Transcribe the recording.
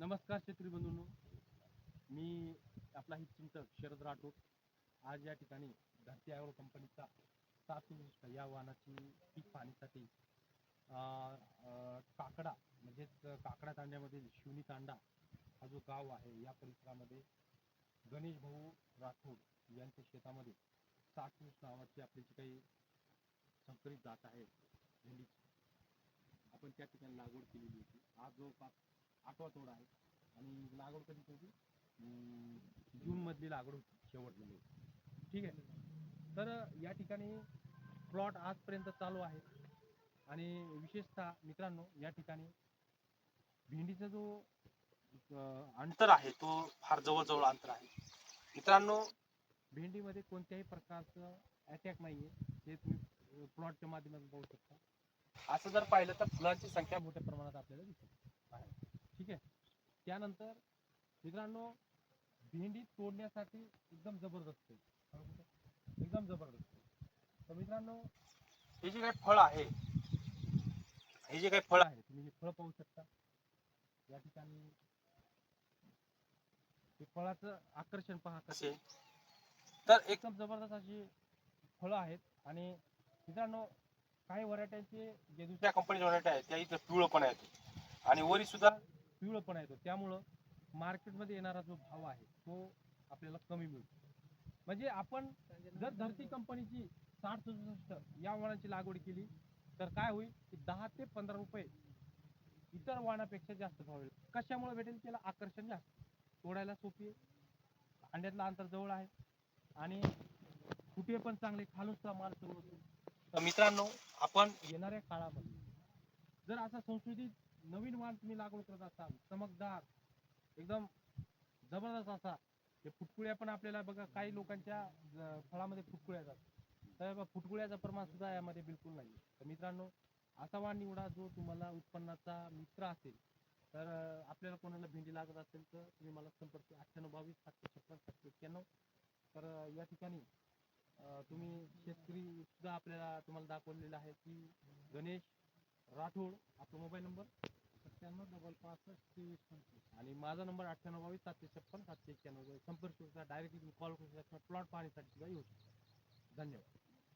नमस्कार शेतकरी बंधूंनो. मी आपला ही चिंतक शरद राठोड. आज या ठिकाणी धरती ॲग्रो कंपनीचा सात या वाहनाची पीक पाहणीसाठी अं, काकडा म्हणजेच काकडा तांड्यामधील शिवनी तांडा हा जो गाव आहे या परिसरामध्ये गणेश भाऊ राठोड यांच्या शेतामध्ये सात नावाची आपली जी काही संकरित जात आहे. भेंडीची आपण त्या ठिकाणी लागवड केलेली होती. आज जवळपास आठवा तोडा आहे. आणि लागवड कधी होती जून मधली लागवड होती शेवटलेली ठीक आहे. तर या ठिकाणी प्लॉट आजपर्यंत चालू आहे आणि विशेषतः मित्रांनो या ठिकाणी भेंडीचा जो अंतर आहे तो फार जवळजवळ अंतर आहे. मित्रांनो भेंडीमध्ये कोणत्याही प्रकारचं अटॅक नाहीये. हे तुम्ही प्लॉटच्या माध्यमातून पाहू शकता. असं जर पाहिलं तर फुलांची संख्या मोठ्या प्रमाणात आपल्याला दिसते. त्यानंतर मित्रांनो भेंडी तोडण्यासाठी एकदम जबरदस्त आहे. एकदम जबरदस्त आहे. तर मित्रांनो हे जे काही फळ आहे हे जे काही फळ आहे तुम्ही हे फळ पाहू शकता. या ठिकाणी हे फळाचं आकर्षण पहा कसे तर एकदम जबरदस्त अशी फळं आहेत. आणि मित्रांनो काही व्हरायट्यांचे जे दुसऱ्या कंपनीच्या व्हरायटी आहेत त्या इथं पिवळं पण आहेत. आणि वरी सुद्धा पिवळपणा येतो. त्यामुळं मार्केटमध्ये येणारा जो भाव आहे तो आपल्याला कमी मिळतो. म्हणजे आपण जर धरती कंपनीची साठ सदुसष्ट या वाणाची लागवड केली तर काय होईल? की दहा ते पंधरा रुपये इतर वाणापेक्षा जास्त भाव येईल. कशामुळे भेटेल? त्याला आकर्षण जास्त. तोडायला सोपी आहे. अंड्यातलं अंतर जवळ आहे. आणि कुठे पण चांगले खालून माल सुरू होतो तर मित्रांनो आपण येणाऱ्या काळामध्ये जर असा संस्कृती नवीन वाण तुम्ही लागवड करत असाल चमकदार एकदम जबरदस्त असा. हे फुटकुळ्या पण आपल्याला बघा काही लोकांच्या ज- फळामध्ये फुटकुळ्या जातात. तर बघा, फुटकुळ्याचं प्रमाण सुद्धा यामध्ये बिलकुल नाही तर मित्रांनो असा वाण निवडा जो तुम्हाला उत्पन्नाचा मित्र असेल तर अं, आपल्याला कोणाला भेंडी लागत असेल तर तुम्ही मला संपर्क अठ्ठ्याण्णव बावीस सातशे छप्पन सातशे एक्क्याण्णव. तर अं, या ठिकाणी अं, तुम्ही शेतकरी सुद्धा आपल्याला तुम्हाला दाखवलेला आहे की गणेश राठोड आपला मोबाईल नंबर सत्त्याण्णव डबल पासष्ट तेवीस पंचवीस. आणि माझा नंबर अठ्ठ्याण्णव बावीस सातशे छप्पन सातशे एक्क्याण्णव. संपर्क डायरेक्ट तुम्ही कॉल करू शकता. प्लॉट पाहण्यासाठी सुद्धा येऊ शकता. धन्यवाद.